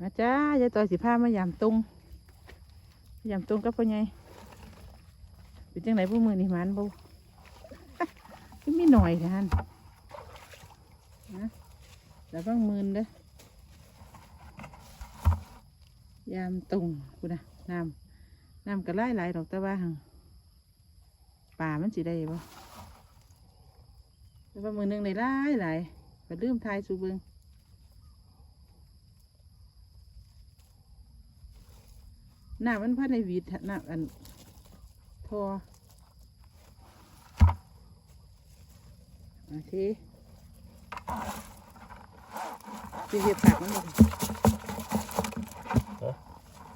มาจ้ายายต่อยสิพามายามตรงยามตรงกับพ่อใหญ่เป็นจังไหนพวกมือนี่มันบ่ก็มีหน่อยนะฮันนะแล้วบ้างมืนเด้อยามตรงกูนะน้ำน้ำก็ไล่ไหลายดอกต่ว่าหังป่ามันสิได้บ่แต่ว่ามือหนึงในไล่ไหลายก็ลืมทายสูเบิง น้ำมันพัดในหวีดน้ำอันพอโอเคสีเหียบปากมันบ่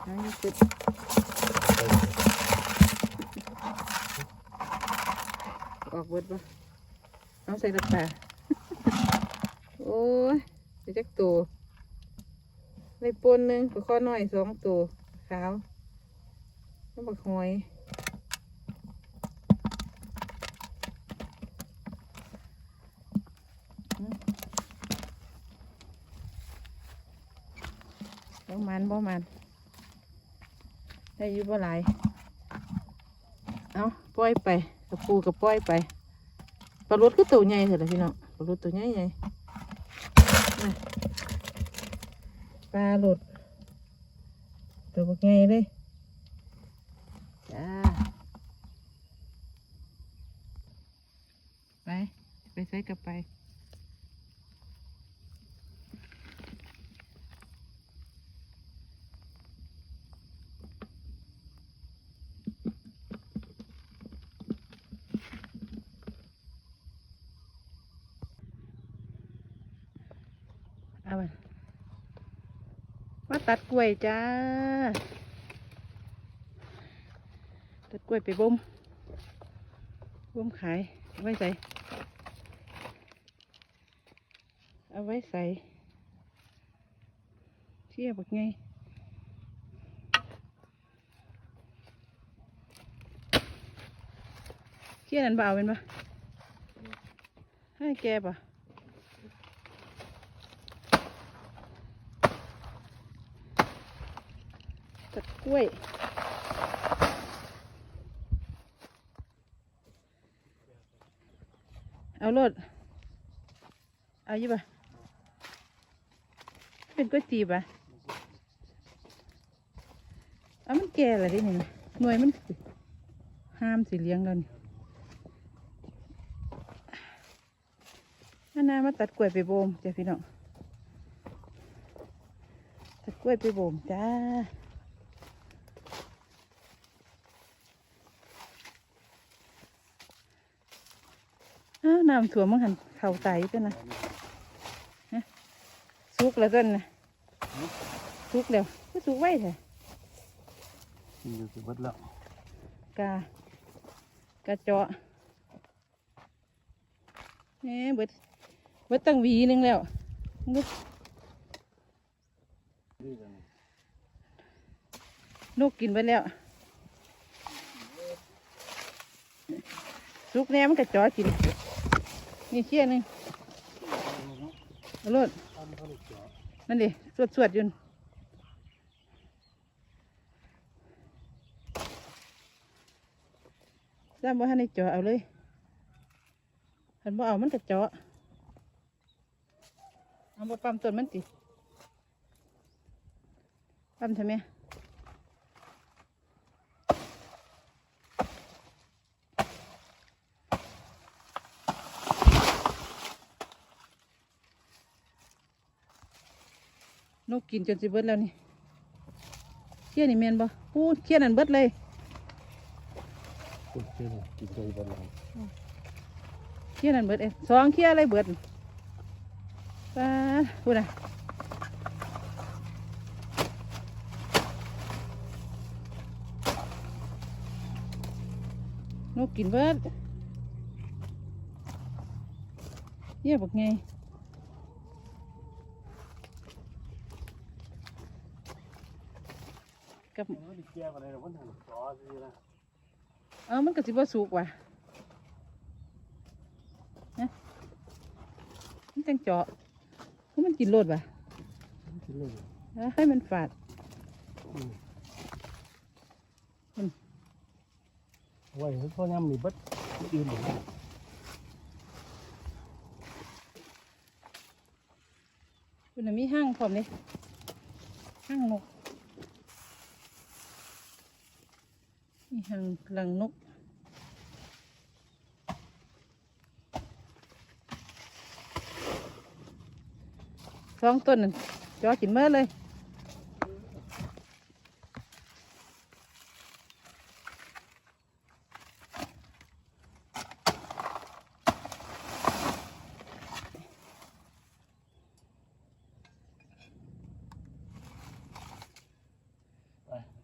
อันนี้คือออกเบิดปะเอาใส่ตะกร้าโอ้ยไปจักตัวในปนหนึ่งปลาข้อน้อยสองตัวขาว น้ำบักหอยอืมบ่มันบ่มัน ได้อยู่บ่หลาย เอาปล่อยไปกับปูกับปล่อยไปปลาลดก็ตัวใหญ่เถอะละพี่น้องปลาลดตัวใหญ่ใหญ่ปลาลดตัวบักใหญ่เลย จ้า ไป ไปใส่กลับไปเอาไปมาตัดกล้วยจ้า ตัดกล้วยไปบ่มบ่มขายเอาไว้ใส่เอาไว้ใส่เทียบกไงเทียนันเบาเป็นปะให้แกปะตัดกล้วย เอารถเอายู่ปะเป็นก๋วยตีบอะเอามันแก่และดิเนี่ยหน่วยมันห้ามสิเลี้ยงเรานี่นานามาตัดกล้วยไปโบมจ้ะพี่น้องตัดกล้วยไปโบมจ้า อ้าว น้ำถ่วมมังหันเข่าไตจ้ะนะฮะสุกแล้วจ้ะนะสุกแล้วก็สุกไว้เถอะกินอยู่สิเบิดแล้วกากาเจาะแหมเบิดเบิดตั้งหวีหนึงแล้วดูนี่กันนกกินไปแล้วสุกแน่มันกระจอกิน นี่เชี่ยนึงเอารถทำเขาเลยเจาะนั่นดิสวดสวดอยุนซ้ำว่าให้เจาะเอาเลยหันบ่เอามันกระเจาะเอาบ่ปั๊มต้นมันติปั๊มทำไม นกกินจนสิเบิดแล้วนี่เขี้ยนี่แมนบ่พูดเขี้ยนั่นเบิดเลยพูดเรื่องกินใจเบิดแล้วเขี้ยนั่นเบิดเองสองเขี้ยอะไรเบิดป้าพูดนะนกกินเบิดเยี่ยบอกไง กับมันดิแก่อะไรหรอกมันทางเจาะสินะเออมันก็สิบ่สุกว่ะนะมันจังเจาะคือมันกินโลดว่ะกินเลยเอแล้วให้มันฝาดไว้ให้พ่อยำมีเบัดอื่นหมดคุณน่ะมีห้างพร้อมเลยห้างนก มีห้างหลังนกสองต้นนั่นจอกินเมื่อเลย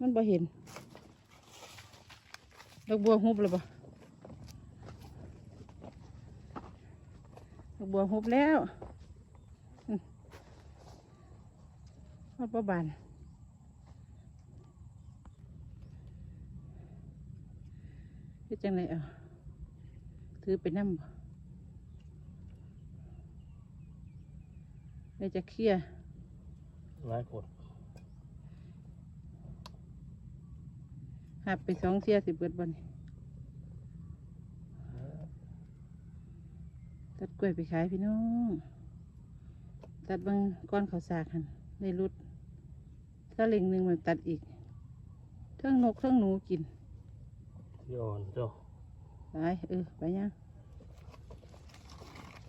มันบ่เห็น ดอกบัวหุบเลยบ่ดอกบัวหุบแล้วอืมมันบ่บานเฮ็ดจังไดเอาถือไปนำบ่เลยจะเคลียร์หลายคน หับไปสองเที่ยสิเบิดบ่นี่ตัดกล้วยไปขายพี่น้อง ตัดบางก้อนเขาวสากหันในรุดถ้าเล็งหนึ่งมันตัดอีกเทั้งนกเทั้งหนูกินที่อ่อนเจ้าไปเออไปยัง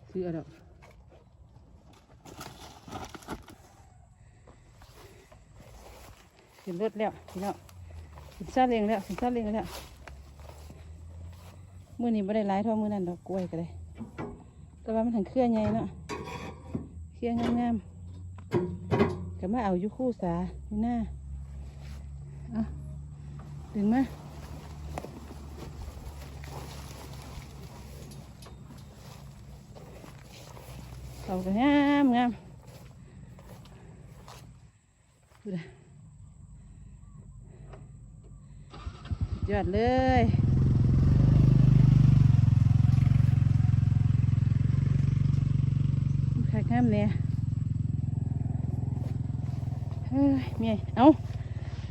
ซื้อเอาดอกขึ้นรถแล้วพี่น้อง ขึ้นซาเล็งแล้วขึ้นซาเล็งแล้วมือนี้ไม่ได้หลายเท่ามื้อนั้นดอกกล้วยก็ได้แต่ว่ามันถึงเครื่อใหญ่เนาะเครื่องามๆก็มาเอาอยู่คู่สาหน้าเอาดึงมาเขาก็งามงามดูดิ ยอดเลยขางามเนี่ยเฮ้ยเมียเอา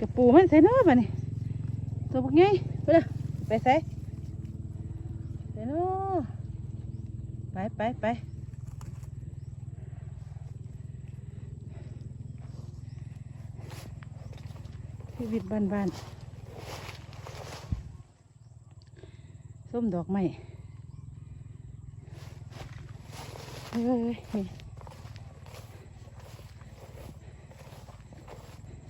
กระปูมันใส่เนาะบ่นี่ตัวพวกไงไปเลยไปใส่ใส่นาะไปไปไปชีวิตบ้านๆ ส้มดอกไม้เฮ้ย